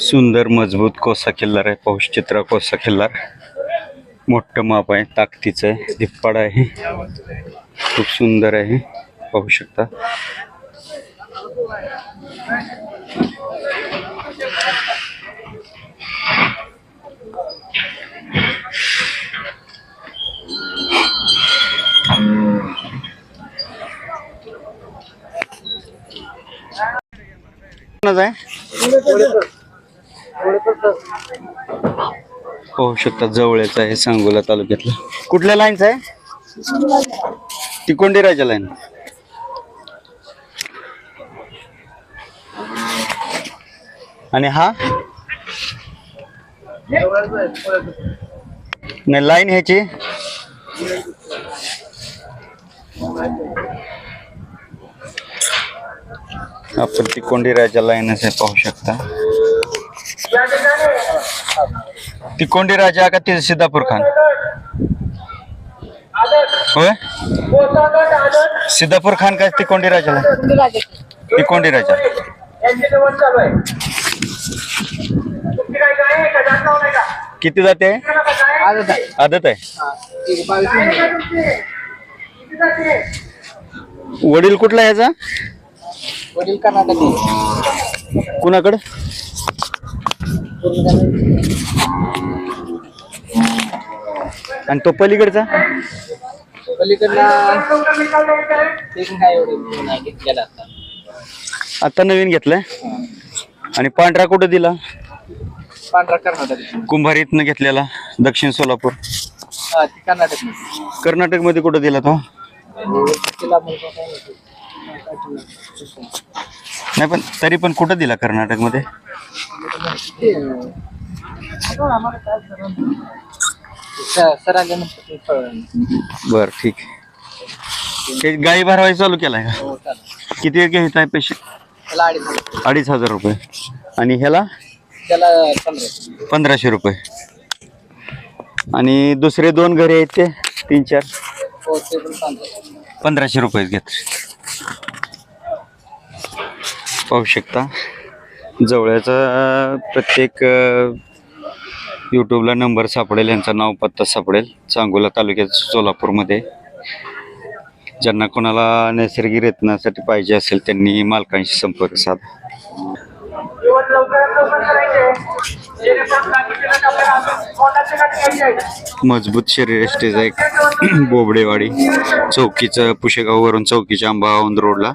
सुंदर मजबूत कोसा किल्लार आहे पाऊस चित्रा कोसा किल्लार. मोठं माप आहे ताकदीचं आहे धिप्पाड आहे. खूप सुंदर आहे पाहू शकता. आहे? पाहू शकता जवळच आहे सांगोला तालुक्यातलं. कुठल्या लाईनचं आहे? तिकोंडी राजा लाईन आणि हा? नाही लाईन ह्याची. आपण तिकोंडी राजा लाईनच आहे पाहू शकता. तिकोंडी राजा का ते सिद्धापूर खान? होय? सिद्धापूर खान काय तिकोंडी राजाला? तिकोंडी राजा. किती जाते? आदत आहे. वडील कुठला याचा? वडील कर्नाटक कुणाकडे? आणि तो पलीकडचा? पलीकडला ते पण काय एवढं नाही घेतलेला आता. आता नवीन घेतलाय? आणि पांढरा कुठं दिला? पांढरा कर्नाटक. कुंभारीतनं घेतलेला दक्षिण सोलापूर. हा ते कर्नाटक कर्नाटकमध्ये कुठं दिला तो? तिला मुलगा काय होतो? नाही पण तरी पण कुठं दिला कर्नाटकमध्ये बर ठीक हे गाई भरवायचं चालू केलाय का? किती घेत आहे पैसे? अडीच हजार. रुपये. आणि ह्याला? पंधराशे रुपये. आणि दुसरे दोन घरे आहेत ते तीन चार? पंधराशे रुपये घेत पाहू शकता. जवळचा प्रत्येक यूट्यूबला नंबर सापडेल यांचा नाव पत्ता सापडेल सांगोला तालुक्यात सोलापूरमध्ये. ज्यांना कोणाला नैसर्गिक रत्नासाठी पाहिजे असेल त्यांनी मालकांशी संपर्क साधा. मजबूत शरीर स्टेज आहे बोबडेवाडी. चौकीचं पुशेगाववरून चौकीच्या आंबा रोडला.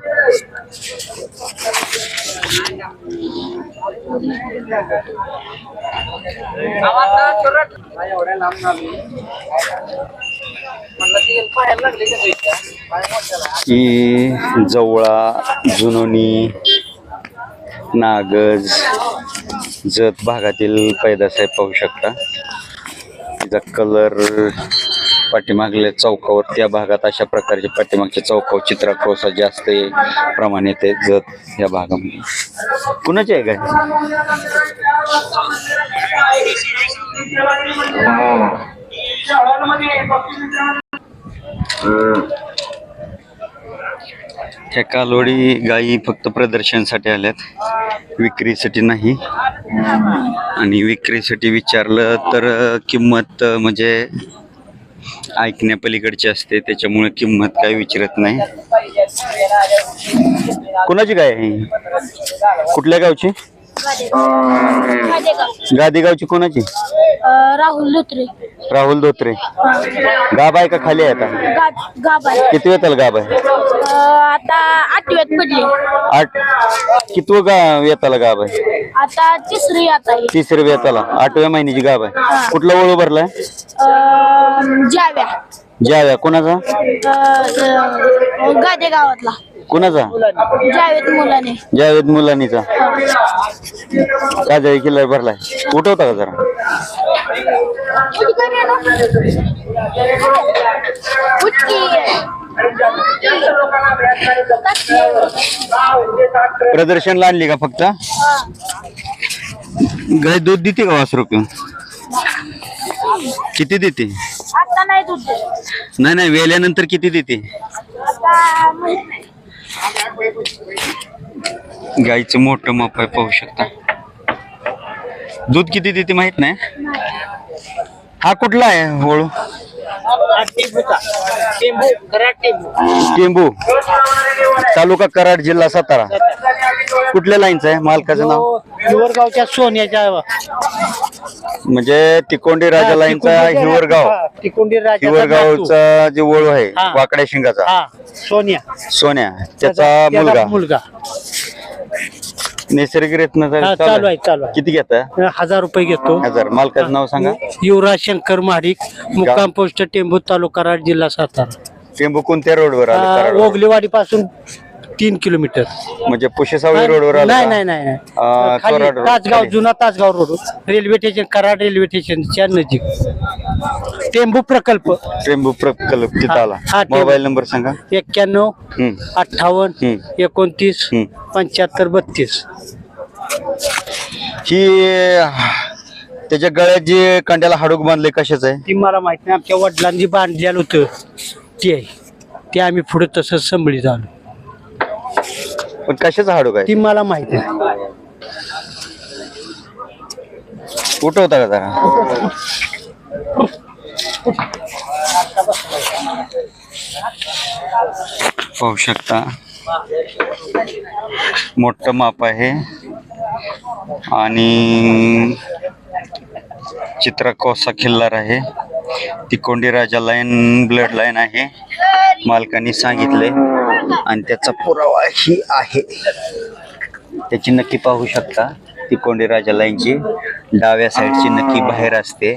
की जवळा जुनोनी नागज जत भागातील पैदासाहेब पाहू शकता. तिचा कलर पाठीमागल्या चौकावर त्या भागात अशा प्रकारचे पाठीमागच्या चौकावर चित्रा कोसा जास्त प्रमाणे ते जत या भागामध्ये कुणाचे आहे काय ह्या कालोडी गायी फक्त प्रदर्शनासाठी आल्यात. विक्रीसाठी नाही. आणि विक्रीसाठी विचारलं तर किंमत म्हणजे ऐकण्यापलीकडची असते त्याच्यामुळे किंमत काही विचारत नाही. कुणाची गाय आहे ही? कुठल्या गावची? गादी गावची कोणाची? राहुल लुत्रे राहुल धोत्रे. गाब आहे का खाली आहे आता? गाब आहे. किती वेताल गाब आहे? अं, आता आठव्यात पडली. आठ कितवं गा येताला गाब आहे? आता तिसरी आता आहे. तिसऱ्या वेताला. आठव्या महिन्याची गाब आहे. कुठला ओळू भरलाय? अं, जाव्या. ज्याव्या कोणाचा? अं, गादे गावातला. कोणाचा? जावेद मुलाने. जावेद मुलानीचा. काजळी किल्ला भरलाय. उठवता का जरा? प्रदर्शनला आणली का फक्त? गाय दूध देते का वासरू पिऊन? किती देते? नाही दूध नाही नाही वेल्यानंतर किती देते? गाईचं मोठं माप आहे पाहू शकता. दूध किती देते माहीत नाही. हा कुठला आहे टेंबूचा. टेंबू तालुका कराड जिल्हा सातारा. कुठल्या लाईनचं आहे? मालकाचं नाव? हिवरगावच्या सोन्याच्या म्हणजे तिकोंडी राजा लाईनचा हिवरगाव. तिकोंडी राजा हिवरगावचा जे वळू आहे. वाकड्या शिंगाचा. सोन्या. सोन्या. त्याचा मुलगा. मुलगा. नैसर्गिक हा, चालू रत्न आहे चालू आहे. किती घेता? हजार रुपये घेतो. हजार. मालकाचं नाव सांगा. युवराज शंकर महाडिक मुक्काम पोस्ट टेंबू तालुका कराड जिल्हा सातारा. टेंबू कोणत्या रोडवर आलं? कराडवर? ओगलेवाडी पासून तीन किलोमीटर म्हणजे पुशेसावळी रोडवर आलं नाही? नाही नाही नाही. आ, खाली कराड रोड. तासगाव. जुना Tasgaon road railway station Karad railway स्टेशनच्या नजीक टेंबू प्रकल्प टेंबू प्रकल्प तिथं हा, आला हा, टेंबू. मोबाईल नंबर सांगा एक्क्याण्णव हम्म. अठ्ठावन्न हम्म. एकोणतीस हम्म. पंच्याहत्तर बत्तीस ही त्याच्या गळ्यात जे कांड्याला हाडूक बांधले कशाच आहे ती मला माहीत नाही आमच्या वडिलांनी बांधलेलं होतं ते आहे ते आम्ही पुढे तसंच संभळी झालो पण कशाचं हाडूक आहे ती मला माहिती आहे उठवता का जरा? पाहू शकता. मोठं माप आहे. आणि चित्रा कोसा खिल्लार आहे. तिकोंडी राजा लाईन ब्लड लाईन आहे. मालकांनी सांगितले आणि त्याचा पुरावा ही आहे. त्याची नक्की पाहू शकता तिकोंडी राजा लाईनची. डाव्या साईडची नक्की बाहेर असते.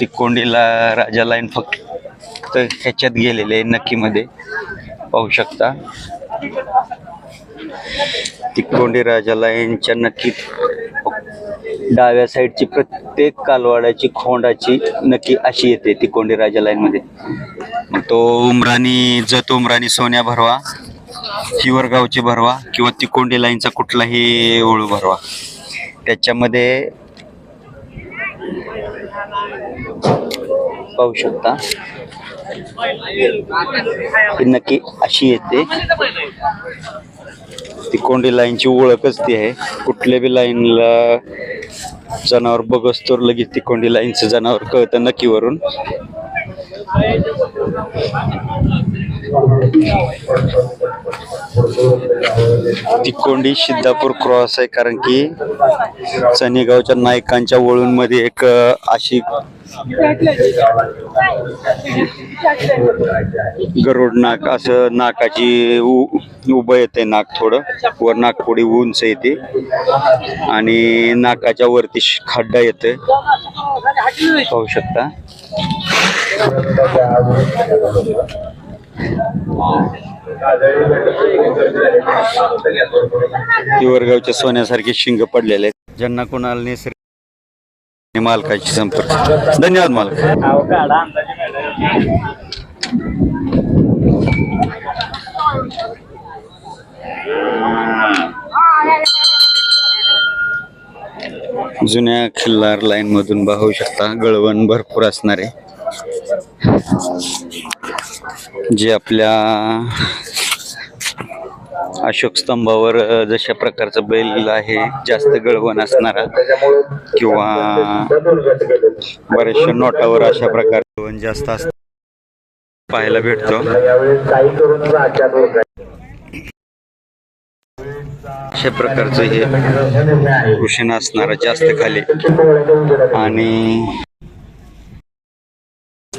तिकोंडीला राजा लाईन फक्त ह्याच्यात गेलेले नक्कीमध्ये पाहू शकता. तिकोंडी राजा लाईनच्या नक्की डाव्या साईडची प्रत्येक कालवाडाची खोंडाची नक्की अशी येते तिकोंडी राजा लाईन मध्ये तो उमराणी जत उमराणी सोन्या भरवा हिवरगावची भरवा किंवा तिकोंडी लाईनचा कुठलाही ओळू भरवा. त्याच्यामध्ये पाहू शकता. नक्की अशी येते. तिकोंडी लाईनची ओळखच ती आहे. कुठल्या बी लाईनला जनावर बघस तर लगेच तिकोंडी लाईनचं जनावर कळतं नक्कीवरून. तिकोंडी सिद्धापूर क्रॉस आहे कारण की सनेगावच्या नायकांच्या वळूंमध्ये एक अशी गरुड नाक असं नाकाची उ- उभं येते नाक थोडं. वर नाकपुडी उंच येते आणि नाकाच्या वरती श- खड्डा येते पाहू शकता. हिवरगावच्या सोन्यासारखे शिंग पडलेले आहेत. ज्यांना कोणाला निसर्ग मालकाची संपर्क. धन्यवाद मालक. जुन्या खिल्लार लाईन मधून पाहू शकता गळवण भरपूर असणारे. जे आपल्या अशोक स्तंभावर जशा प्रकारचं बैल आहे जास्त गळवण असणारा किंवा बऱ्याचशा नोटावर अशा प्रकार जास्त असत पाहायला भेटतो. अशा प्रकारचं हे कुशन असणारा जास्त खाली. आणि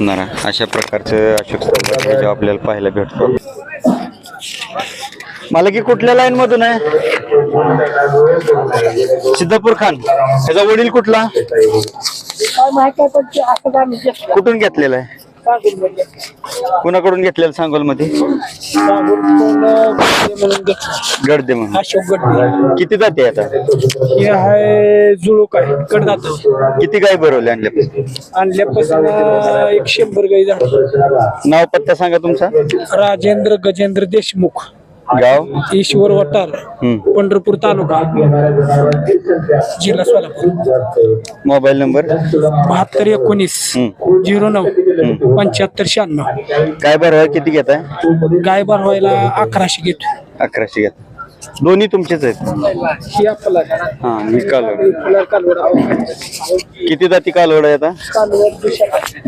असणारा अशा प्रकारचं अशोक स्तंभ जे आपल्याला पाहायला भेटतो मला की कुठल्या लाईन मधून आहे? सिद्धापूर खान. त्याचा वडील कुठला? कुठून घेतलेला आहे? कुणाकडून घेतलेला सांगोलमध्ये गडदे म्हणून. अशोक गड किती जाते आता? हे आहे जुळूक आहे कडदात किती गाय भरवले आणल्यापासून? आणल्यापासून एक शंभर गाई झाली. नाव पत्ता सांगा तुमचा. राजेंद्र गजेंद्र देशमुख. गाव? ईश्वर वटार. पंढरपूर तालुका जिल्हा सोलापूर. Mobile number? बहात्तर एकोणीस. झिरो नऊ. पंच्याहत्तर शहाण्णव. काय बरं किती घेताय? गाय भरवायला अकराशे घेतो. अकराशे घेता. दोन्ही तुमचेच आहेत? ही आपला हा ही कालवड. फुलार कालवड. किती जाती कालवड आहे आता कालवड.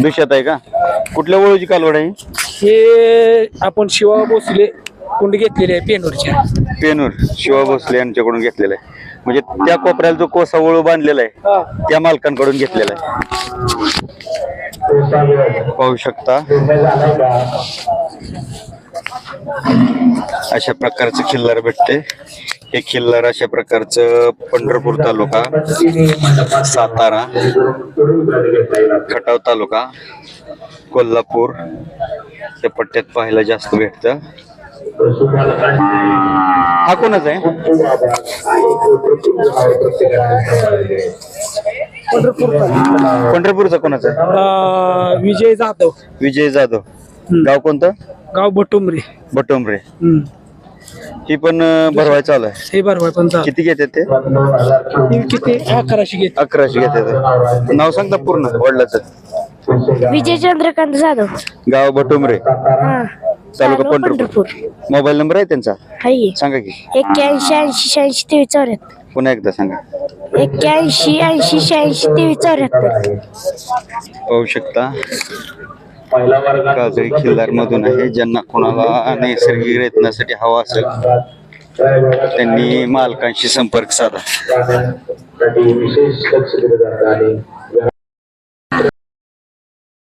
दुष्यात. आहे का? कुठल्या वळूची कालवड आहे हे? आपण शिवा भोसले कुंड घेतलेले आहे पेनूरच्या पेनूर शिवा भोसले यांच्याकडून घेतलेला आहे. म्हणजे त्या कोपऱ्याला जो कोसा वळू बांधलेला आहे हा. त्या मालकांकडून घेतलेला आहे. पाहू शकता. अशा प्रकारचं खिल्लार भेटते. हे खिल्लार अशा प्रकारचं पंढरपूर तालुका सातारा खटाव तालुका कोल्हापूर या पट्ट्यात पाहायला जास्त भेटतं. हा. कोणाचा आहे? पंढरपूरचा कोणाचा आहे? अं, विजय जाधव. विजय जाधव. गाव कोणतं? गाव बटुमरे बटोमरे हम्म. ही पण अं, भरवाय चालू आहे हे बरोबर पण जा किती घेतात ते? किती? अकराशे घेत अकराशे घेतात. नाव सांगता पूर्ण वडिलाचं. विजय चंद्रकांत जाधव. गाव बटोमरे हा. तालुका पंढरपूर. मोबाईल नंबर आहे त्यांचा? हाय. सांगा की. एक्क्याऐंशी ऐंशी शहाऐंशी तेवीस चौऱ्याहत्तर. पुन्हा एकदा सांगा. एक्क्याऐंशी ऐंशी शहाऐंशी तेवीस चौऱ्याहत्तर. पाहू शकता. काजळी खिल्लार मधून आहे ज्यांना कोणाला नैसर्गिक रेतनासाठी हवा असेल त्यांनी मालकांशी संपर्क साधा.